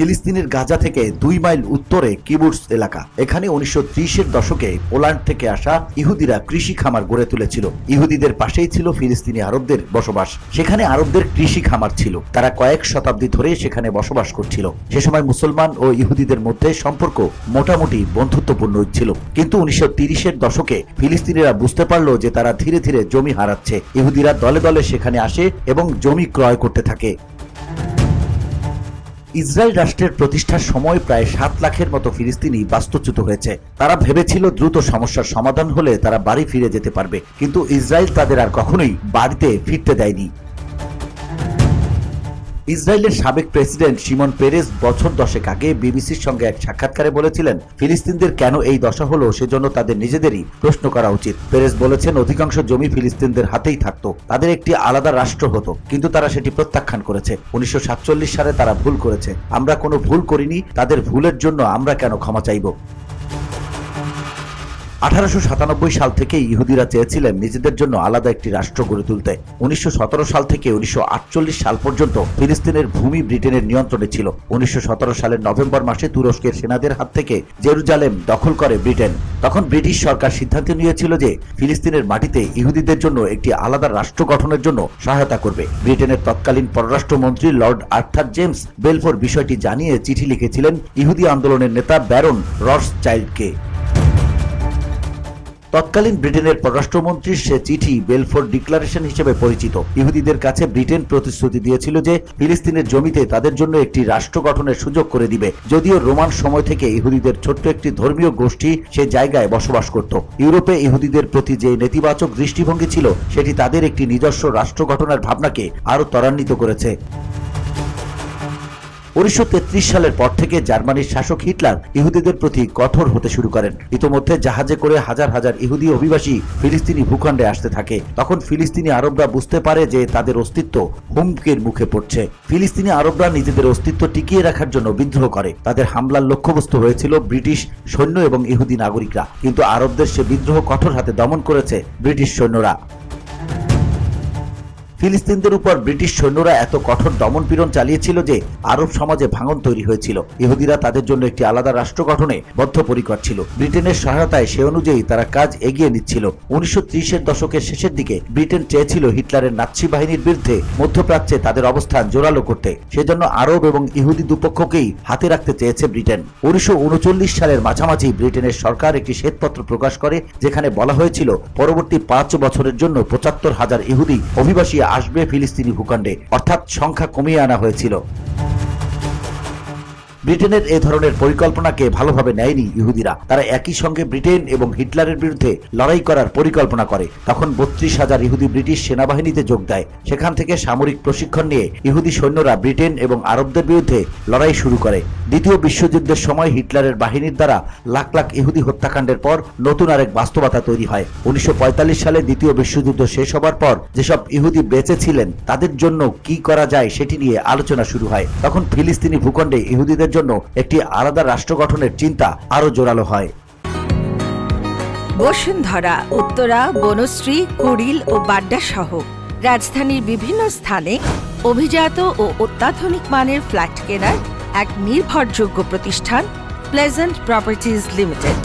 ফিলিস্তিনের গাজা থেকে দুই মাইল উত্তরে কিবুটস এলাকা। এখানে উনিশশো ত্রিশের দশকে পোল্যান্ড থেকে আসা ইহুদিরা কৃষি খামার গড়ে তুলেছিল। ইহুদিদের পাশেই ছিল ফিলিস্তিনি আরবদের বসবাস। সেখানে আরবদের কৃষি খামার ছিল। তারা কয়েক শতাব্দী ধরে সেখানে বসবাস করছিল। সে সময় মুসলমান ও ইহুদিদের মধ্যে সম্পর্ক মোটামুটি বন্ধুত্বপূর্ণ ছিল। কিন্তু উনিশশো তিরিশের দশকে ফিলিস্তিনিরা বুঝতে পারল যে তারা ধীরে ধীরে জমি হারাচ্ছে। ইহুদিরা দলে দলে সেখানে আসে এবং জমি ক্রয় করতে থাকে। ইসরায়েল রাষ্ট্রের প্রতিষ্ঠার সময় প্রায় সাত লাখের মতো ফিলিস্তিনি বাস্তুচ্যুত হয়েছে। তারা ভেবেছিল দ্রুত সমস্যার সমাধান হলে তারা বাড়ি ফিরে যেতে পারবে, কিন্তু ইসরায়েল তাদের আর কখনোই বাড়িতে ফিরতে দেয়নি। ইসরায়েলের সাবেক প্রেসিডেন্ট সিমন পেরেস বছর দশেক আগে বিবিসির সঙ্গে এক সাক্ষাৎকারে বলেছিলেন, ফিলিস্তিনদের কেন এই দশা হলো সেজন্য তাদের নিজেদেরই প্রশ্ন করা উচিত। পেরেস বলেছেন, অধিকাংশ জমি ফিলিস্তিনদের হাতেই থাকতো। তাদের একটি আলাদা রাষ্ট্র হতো, কিন্তু তারা সেটি প্রত্যাখ্যান করেছে। উনিশশো সাতচল্লিশ সালে তারা ভুল করেছে। আমরা কোনো ভুল করিনি, তাদের ভুলের জন্য আমরা কেন ক্ষমা চাইব? আঠারোশো সাতানব্বই সাল থেকে ইহুদিরা চেয়েছিলেন নিজেদের জন্য আলাদা একটি রাষ্ট্র গড়ে তুলতে। উনিশশো সতেরো সাল থেকে উনিশশো আটচল্লিশ সাল পর্যন্ত ফিলিস্তিনের ভূমি ব্রিটেনের নিয়ন্ত্রণে ছিল। উনিশশো সতেরো সালের নভেম্বর মাসে তুরস্কের সেনাদের হাত থেকে জেরুজালেম দখল করে ব্রিটেন। তখন ব্রিটিশ সরকার সিদ্ধান্ত নিয়েছিল যে ফিলিস্তিনের মাটিতে ইহুদিদের জন্য একটি আলাদা রাষ্ট্র গঠনের জন্য সহায়তা করবে। ব্রিটেনের তৎকালীন পররাষ্ট্রমন্ত্রী লর্ড আর্থার জেমস বেলফোর বিষয়টি জানিয়ে চিঠি লিখেছিলেন ইহুদি আন্দোলনের নেতা ব্যারন রস চাইল্ডকে তৎকালীন ব্রিটেনের পররাষ্ট্রমন্ত্রীর সে চিঠি বেলফোর ডিক্লারেশন হিসেবে পরিচিত। ইহুদিদের কাছে ব্রিটেন প্রতিশ্রুতি দিয়েছিল যে ফিলিস্তিনের জমিতে তাদের জন্য একটি রাষ্ট্র গঠনের সুযোগ করে দিবে। যদিও রোমান সময় থেকে ইহুদিদের ছোট্ট একটি ধর্মীয় গোষ্ঠী সে জায়গায় বসবাস করত। ইউরোপে ইহুদিদের প্রতি যে নেতিবাচক দৃষ্টিভঙ্গি ছিল, সেটি তাদের একটি নিজস্ব রাষ্ট্র গঠনের ভাবনাকে আরও ত্বরান্বিত করেছে। উনিশশো তেত্রিশ সালের পর থেকে জার্মানির শাসক হিটলার ইহুদিদের প্রতি কঠোর হতে শুরু করেন। ইতোমধ্যে জাহাজে করে হাজার হাজার ইহুদি অভিবাসী ফিলিস্তিনি ভূখণ্ডে আসতে থাকে। তখন ফিলিস্তিনি আরবরা বুঝতে পারে যে তাদের অস্তিত্ব হুমকির মুখে পড়ছে। ফিলিস্তিনি আরবরা নিজেদের অস্তিত্ব টিকিয়ে রাখার জন্য বিদ্রোহ করে। তাদের হামলার লক্ষ্যবস্তু হয়েছিল ব্রিটিশ সৈন্য এবং ইহুদি নাগরিকরা। কিন্তু আরবদের সে বিদ্রোহ কঠোর হাতে দমন করেছে ব্রিটিশ সৈন্যরা। ফিলিস্তিনদের উপর ব্রিটিশ সৈন্যরা এত কঠোর দমন পীড়ন চালিয়েছিল যে আরব সমাজে ভাঙন তৈরি হয়েছিল। ইহুদিরা তাদের জন্য একটি আলাদা রাষ্ট্র গঠনে বদ্ধপরিকর ছিল। ব্রিটেনের সহায়তায় সে অনুযায়ী তারা কাজ এগিয়ে নিচ্ছিল। উনিশশো ত্রিশের দশকের শেষের দিকে ব্রিটেন চেয়েছিল হিটলারের নাৎসি বাহিনীর বিরুদ্ধে মধ্যপ্রাচ্যে তাদের অবস্থান জোরালো করতে। সেজন্য আরব এবং ইহুদি দুপক্ষকেই হাতে রাখতে চেয়েছে ব্রিটেন। উনিশশো উনচল্লিশ সালের মাঝামাঝি ব্রিটেনের সরকার একটি শ্বেতপত্র প্রকাশ করে, যেখানে বলা হয়েছিল, পরবর্তী পাঁচ বছরের জন্য পঁচাত্তর হাজার ইহুদি অভিবাসী আসবে ফিলিস্তিনি ভূখণ্ডে। অর্থাৎ সংখ্যা কমিয়ে আনা হয়েছিল। ব্রিটেনের এ ধরনের পরিকল্পনাকে ভালোভাবে নেয়নি ইহুদিরা। তারা একই সঙ্গে ব্রিটেন এবং হিটলারের বিরুদ্ধে লড়াই করার পরিকল্পনা করে। তখন বত্রিশ হাজার ইহুদি ব্রিটিশ সেনাবাহিনীতে যোগ দেয়। সেখান থেকে সামরিক প্রশিক্ষণ নিয়ে ইহুদি সৈন্যরা ব্রিটেন এবং আরবদের বিরুদ্ধে লড়াই শুরু করে। দ্বিতীয় বিশ্বযুদ্ধের সময় হিটলারের বাহিনীর দ্বারা লাখ লাখ ইহুদি হত্যাকাণ্ডের পর নতুন আরেক বাস্তবতা তৈরি হয়। উনিশশো পঁয়তাল্লিশ সালে দ্বিতীয় বিশ্বযুদ্ধ শেষ হবার পর যেসব ইহুদি বেঁচে ছিলেন, তাদের জন্য কি করা যায় সেটি নিয়ে আলোচনা শুরু হয়। তখন ফিলিস্তিনি ভূখণ্ডে ইহুদিদের জন্য একটি আলাদা রাষ্ট্র গঠনের চিন্তা আরও জোরালো হয়। বসুন্ধরা, উত্তরা, বনশ্রী, কুড়িল ও বাড্ডা সহ রাজধানীর বিভিন্ন স্থানে অভিজাত ও অত্যাধুনিক মানের ফ্ল্যাট কেনার এক নির্ভরযোগ্য প্রতিষ্ঠান প্লেজেন্ট প্রপার্টিজ লিমিটেড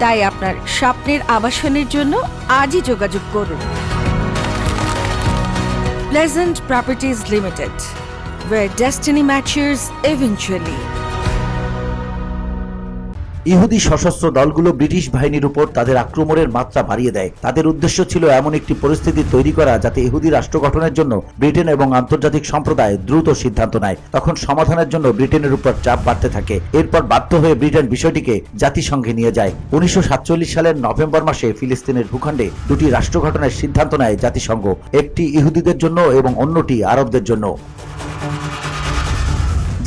তাই আপনার স্বপ্নের আবাসনের জন্য আজই যোগাযোগ করুন। Pleasant properties limited where destiny matches eventually. ইহুদি সশস্ত্র দলগুলো ব্রিটিশ বাহিনীর উপর তাদের আক্রমণের মাত্রা বাড়িয়ে দেয়। তাদের উদ্দেশ্য ছিল এমন একটি পরিস্থিতি তৈরি করা যাতে ইহুদি রাষ্ট্র গঠনের জন্য ব্রিটেন এবং আন্তর্জাতিক সম্প্রদায় দ্রুত সিদ্ধান্ত নেয়। তখন সমাধানের জন্য ব্রিটেনের উপর চাপ বাড়তে থাকে। এরপর বাধ্য হয়ে ব্রিটেন বিষয়টিকে জাতিসংঘে নিয়ে যায়। উনিশশো সাতচল্লিশ সালের নভেম্বর মাসে ফিলিস্তিনের ভূখণ্ডে দুটি রাষ্ট্র গঠনের সিদ্ধান্ত নেয় জাতিসংঘ। একটি ইহুদিদের জন্য এবং অন্যটি আরবদের জন্য।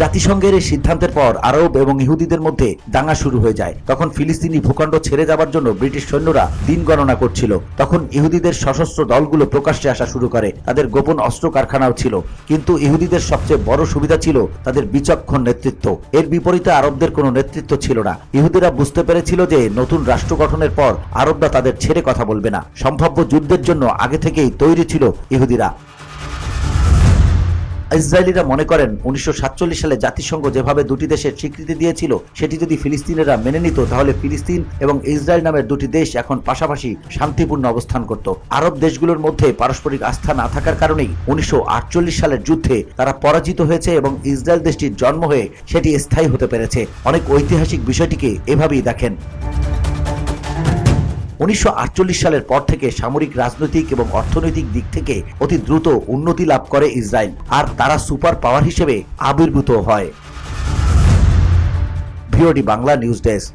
জাতিসংঘের এই সিদ্ধান্তের পর আরব এবং ইহুদিদের মধ্যে দাঙ্গা শুরু হয়ে যায়। তখন ফিলিস্তিনি ভূখণ্ড ছেড়ে যাবার জন্য ব্রিটিশ সৈন্যরা দিন গণনা করছিল। তখন ইহুদিদের সশস্ত্র দলগুলো প্রকাশ্যে আসা শুরু করে। তাদের গোপন অস্ত্র কারখানাও ছিল। কিন্তু ইহুদিদের সবচেয়ে বড় সুবিধা ছিল তাদের বিচক্ষণ নেতৃত্ব। এর বিপরীতে আরবদের কোনো নেতৃত্ব ছিল না। ইহুদিরা বুঝতে পেরেছিল যে নতুন রাষ্ট্র গঠনের পর আরবরা তাদের ছেড়ে কথা বলবে না। সম্ভাব্য যুদ্ধের জন্য আগে থেকেই তৈরি ছিল ইহুদিরা। ইসরায়েলিরা মনে করেন উনিশশো সাতচল্লিশ সালে জাতিসংঘ যেভাবে দুটি দেশের স্বীকৃতি দিয়েছিল, সেটি যদি ফিলিস্তিনিরা মেনে নিত, তাহলে ফিলিস্তিন এবং ইসরায়েল নামের দুটি দেশ এখন পাশাপাশি শান্তিপূর্ণ অবস্থান করত। আরব দেশগুলোর মধ্যে পারস্পরিক আস্থা না থাকার কারণেই উনিশশো আটচল্লিশ সালের যুদ্ধে তারা পরাজিত হয়েছে এবং ইসরায়েল দেশটির জন্ম হয়ে সেটি স্থায়ী হতে পেরেছে। অনেক ঐতিহাসিক বিষয়টিকে এভাবেই দেখেন। উনিশশো আটচল্লিশ সালের পর থেকে সামরিক, রাজনৈতিক এবং অর্থনৈতিক দিক থেকে অতি দ্রুত উন্নতি লাভ করে ইসরায়েল, আর তারা সুপার পাওয়ার হিসেবে আবির্ভূত হয়। Bangla news desk.